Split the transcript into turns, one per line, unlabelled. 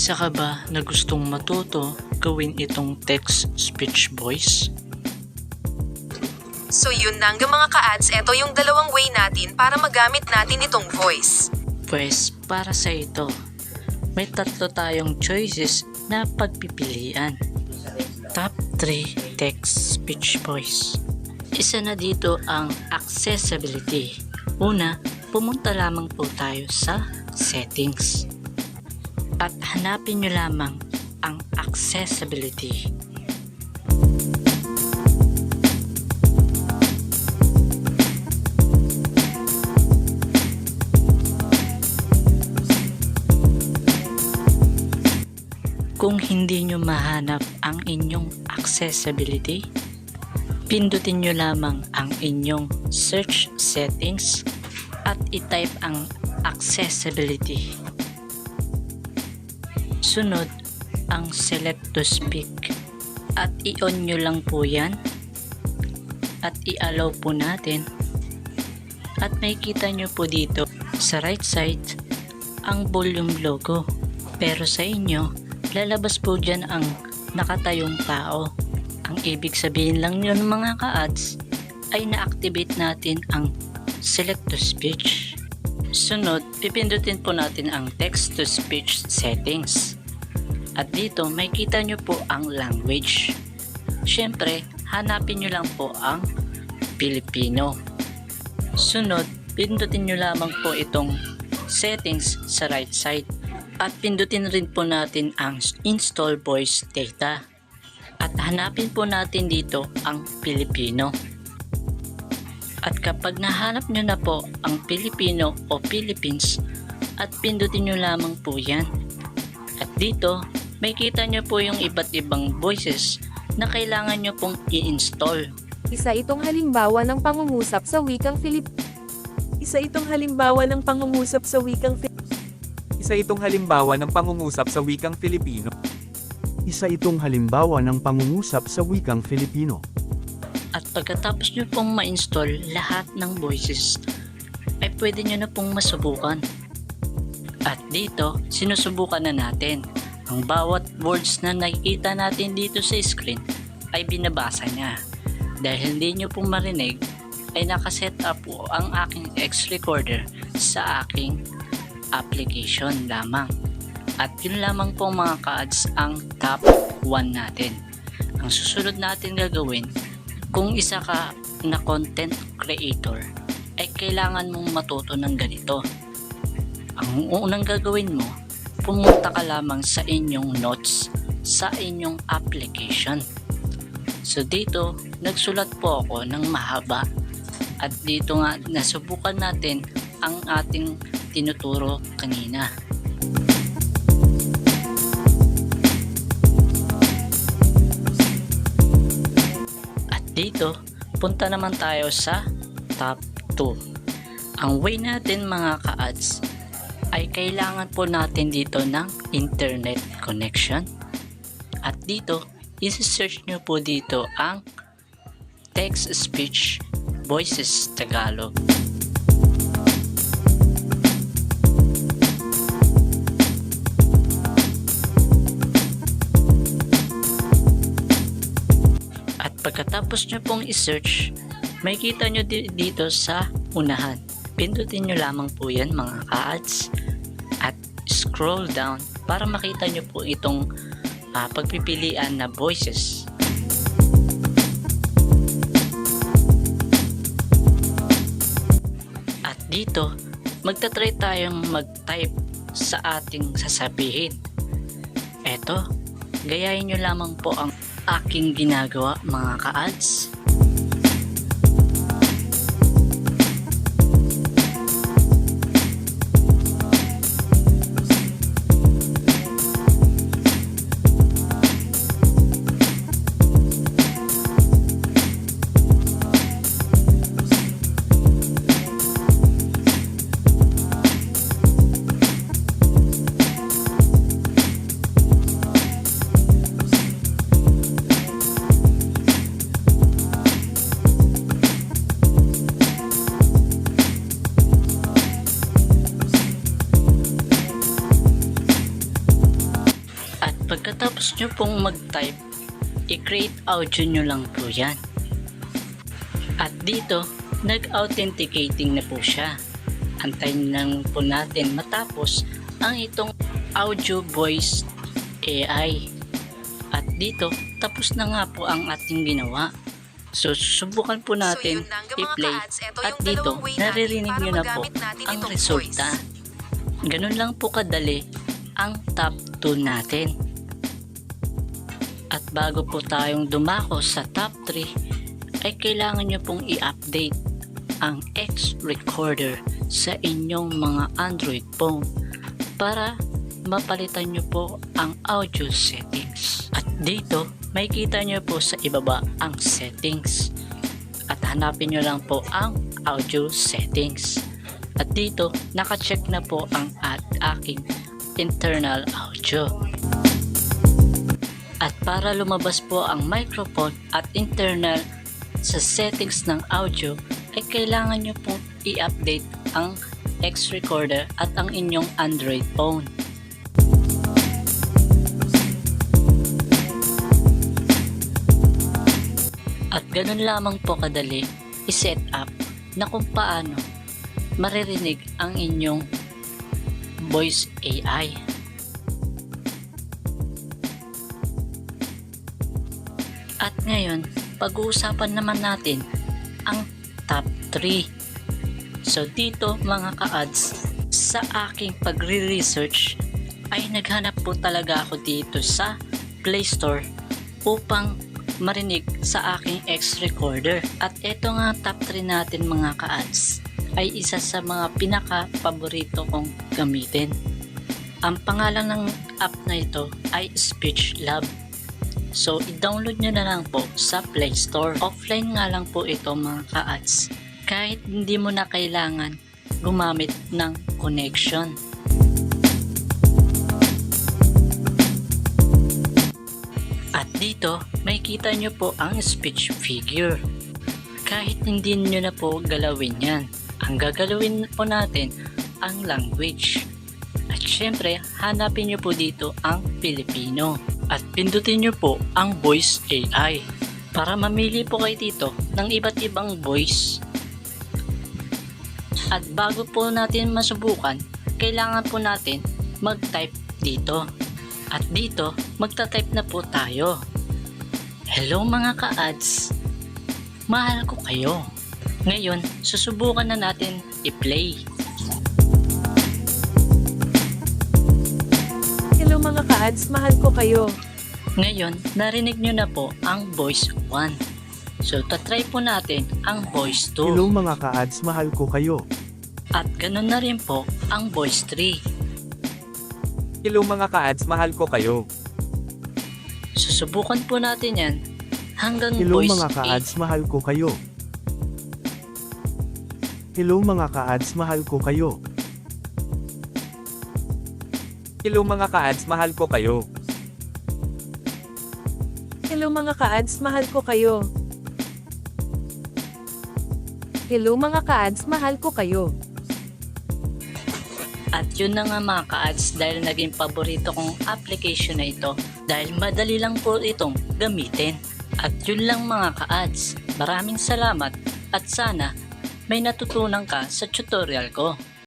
isa ka ba na gustong matuto gawin itong text-speech voice?
So yun na hanggang mga ka-ads, eto yung dalawang way natin para magamit natin itong voice.
Pwes, para sa ito, may tatlo tayong choices na pagpipilian. Top 3 text-speech voice. Isa na dito ang accessibility. Una, pumunta lamang po tayo sa settings. At hanapin nyo lamang ang accessibility. Kung hindi nyo mahanap ang inyong accessibility, pindutin nyo lamang ang inyong search settings at itype ang accessibility. Sunod, ang select to speak. At i-on nyo lang po yan. At i-allow po natin. At makikita nyo po dito sa right side ang volume logo. Pero sa inyo lalabas po dyan ang nakatayong tao. Ang ibig sabihin lang yun mga ka-ads ay na-activate natin ang select to speech sunod pipindutin po natin ang text to speech settings. At dito may kita nyo po ang language. Syempre hanapin nyo lang po ang Filipino sunod pindutin nyo lamang po itong settings sa right side. At pindutin rin po natin ang install voice data. At hanapin po natin dito ang Filipino at kapag nahanap nyo na po ang Filipino o Philippines at pindutin nyo lamang po yan at dito may kita nyo po yung iba't ibang voices na kailangan nyo pong i-install
Isa itong halimbawa ng pangungusap sa wikang Filip.
Isa itong halimbawa ng pangungusap sa wikang Fi-
Isa itong halimbawa ng pangungusap sa wikang Filipino.
Isa itong halimbawa ng pangungusap sa wikang Filipino.
At pagkatapos nyo pong ma-install lahat ng voices, ay pwede nyo na pong masubukan. At dito, sinusubukan na natin. Ang bawat words na nakikita natin dito sa screen ay binabasa niya. Dahil hindi nyo pong marinig, ay nakaset up po ang aking X recorder sa aking application lamang. At yun lamang po mga ka-ads ang top 1 natin. Ang susunod natin gagawin kung isa ka na content creator ay kailangan mong matuto ng ganito. Ang unang gagawin mo, pumunta ka lamang sa inyong notes sa inyong application. So dito, nagsulat po ako ng mahaba at dito nga nasubukan natin ang ating tinuturo kanina. Dito, punta naman tayo sa top 2. Ang way natin mga ka-ads ay kailangan po natin dito ng internet connection. At dito, isi-search nyo po dito ang text speech voices Tagalog. Pagkatapos nyo pong i-search, may kita nyo di- dito sa unahan. Pindutin nyo lamang po yan mga ka-ads at scroll down para makita nyo po itong ah, pagpipilian na voices. At dito, magta-try tayong mag-type sa ating sasabihin. Eto, gayahin nyo lamang po ang aking ginagawa mga ka-ads. Nyo pong mag-type, i-create audio nyo lang po yan. At dito, nag-authenticating na po siya. Antayin lang po natin matapos ang itong audio voice AI. At dito, tapos na nga po ang ating ginawa. So, subukan po natin
so
i-play at dito, naririnig nyo na po ang resulta. Ganun lang po kadali ang top 2 natin. At bago po tayong dumako sa top 3, ay kailangan nyo pong i-update ang X Recorder sa inyong mga Android phone para mapalitan nyo po ang audio settings. At dito, makikita nyo po sa ibaba ang settings. At hanapin nyo lang po ang audio settings. At dito, nakacheck na po ang at aking internal audio. At para lumabas po ang microphone at internal sa settings ng audio, ay kailangan nyo pong i-update ang X Recorder at ang inyong Android phone. At ganun lamang po kadali i-set up na kung paano maririnig ang inyong voice AI. Ngayon, pag-uusapan naman natin ang top 3. So dito mga ka-ads, sa aking pagre-research ay naghanap po talaga ako dito sa Play Store upang marinig sa aking X recorder. At ito nga top 3 natin mga ka-ads ay isa sa mga pinaka-paborito kong gamitin. Ang pangalan ng app na ito ay Speech Lab. So, i-download nyo na lang po sa Play Store. Offline nga lang po ito mga ka-ads. Kahit hindi mo na kailangan gumamit ng connection. At dito, may kita nyo po ang speech figure. Kahit hindi nyo na po galawin yan. Ang gagalawin po natin ang language. At syempre, hanapin nyo po dito ang Filipino. At pindutin nyo po ang Voice AI para mamili po kayo dito ng iba't ibang voice. At bago po natin masubukan, kailangan po natin mag-type dito. At dito, magta-type na po tayo. Hello mga ka-ads! Mahal ko kayo. Ngayon, susubukan na natin i-play.
Hello mga ka-ads, mahal ko kayo.
Ngayon, narinig nyo na po ang voice 1. So, tatry po natin ang voice 2.
Hello mga ka-ads, mahal ko kayo.
At ganun na rin po ang voice 3.
Hello mga ka-ads, mahal ko kayo.
Susubukan po natin yan hanggang
Hello
voice
mga ka-ads, mahal ko kayo. Hello mga ka-ads, mahal ko kayo.
Hello mga ka-ads, mahal ko kayo.
Hello mga ka-ads, mahal ko kayo.
Hello mga ka-ads, mahal ko kayo.
At yun na nga mga ka-ads dahil naging paborito kong application na ito dahil madali lang po itong gamitin. At yun lang mga ka-ads. Maraming salamat at sana may natutunan ka sa tutorial ko.